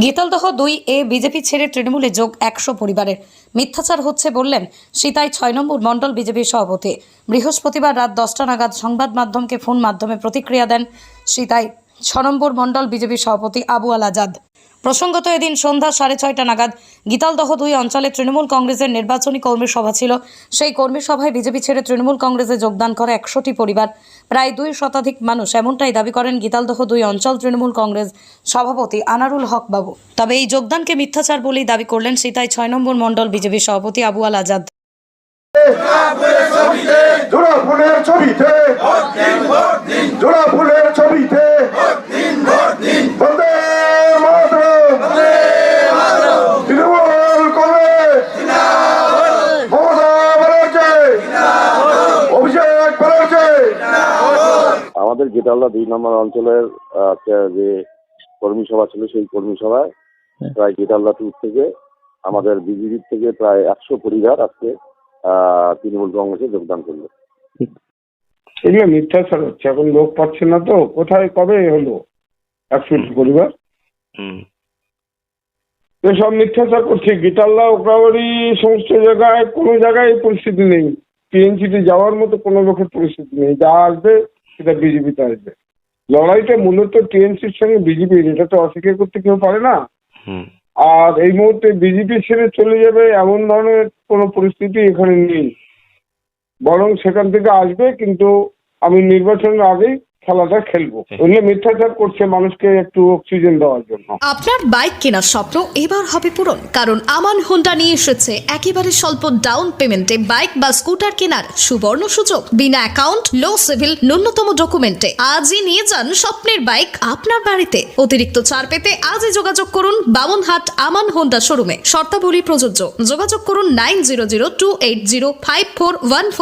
গীতালদহ দুই এ বিজেপি ছেড়ে তৃণমূলে যোগ একশো পরিবারের। মিথ্যাচার হচ্ছে বললেন সীতাই ছয় নম্বর মণ্ডল বিজেপি সভাপতি। বৃহস্পতিবার রাত দশটা নাগাদ সংবাদ মাধ্যমকে ফোন মাধ্যমে প্রতিক্রিয়া দেন সীতাই ছ নম্বর মণ্ডল বিজেপির সভাপতি আবু আল আজাদ। প্রসঙ্গত এদিন সন্ধ্যা সাড়ে ছয়টা নাগাদ গীতালদহ দুই অঞ্চলে তৃণমূল কংগ্রেসের নির্বাচনী কর্মী সভা ছিল। সেই কর্মী সভায় বিজেপি ছেড়ে তৃণমূল কংগ্রেসে যোগদান করে একশোটি পরিবার। প্রায় দুই শতাধিক মানুষ এমনটাই দাবি করেন গীতালদহ দুই অঞ্চল তৃণমূল কংগ্রেস সভাপতি আনারুল হক বাবু। তবে এই যোগদানকে মিথ্যাচার বলেই দাবি করলেন সীতাই ছয় নম্বর মণ্ডল বিজেপির সভাপতি আবু আল আজাদ। জোড়া ফুলের ছবিতে জোড়া ফুলের ছবিতে আমাদের গেটাল্লা দুই নম্বর অঞ্চলের যে কর্মী সভা ছিল সেই কর্মী সভায় প্রায় গেটাল্লা টু থেকে আমাদের বিজেপির থেকে প্রায় একশো পরিবার আজকে তৃণমূল কংগ্রেসে যোগদান করল। এগুলো মিথ্যাচার হচ্ছে এখন লোক পাচ্ছে না তো কোথায় কবে হলো? একশো পরিবার? এসব মিথ্যাচার করছে। গীতাল্লা ওকরাবাড়ি সমস্ত জায়গায় কোনো জায়গায় পরিস্থিতি নেই। টিএনসিতে যাওয়ার মতো কোনো লোকের পরিস্থিতি নেই। যা আসবে সেটা বিজেপিতে আসবে। লড়াইটা মূলত টিএনসির সঙ্গে বিজেপির এটা তো অস্বীকার করতে কেউ পারে না। আর এই মুহূর্তে বিজেপি ছেড়ে চলে যাবে এমন ধরনের কোনো পরিস্থিতি এখানে নেই। বরং সেখান থেকে আসবে কিন্তু আমি নির্বাচনের আগেই খেলাটা খেলব। ওগুলো মিথ্যাচার করছে মানুষকে একটু অক্সিজেন দেওয়ার জন্য। আপনার বাইক কেনার স্বপ্ন এবার হবে পূরণ কারণ আমান হোন্ডা নিয়ে এসেছে একেবারে স্বল্প ডাউন পেমেন্টে বাইক বা স্কুটার কেনার সুবর্ণ সুযোগ। বিনা অ্যাকাউন্ট লো সিভিল ন্যূনতম ডকুমেন্টে আজই নিয়ে যান স্বপ্নের বাইক আপনার বাড়িতে। অতিরিক্ত ছাড় পেতে আজই যোগাযোগ করুন বামনহাট আমান হোন্ডা শোরুমে শর্তাবলী প্রযোজ্য। যোগাযোগ করুন nine zero zero two eight zero five four one four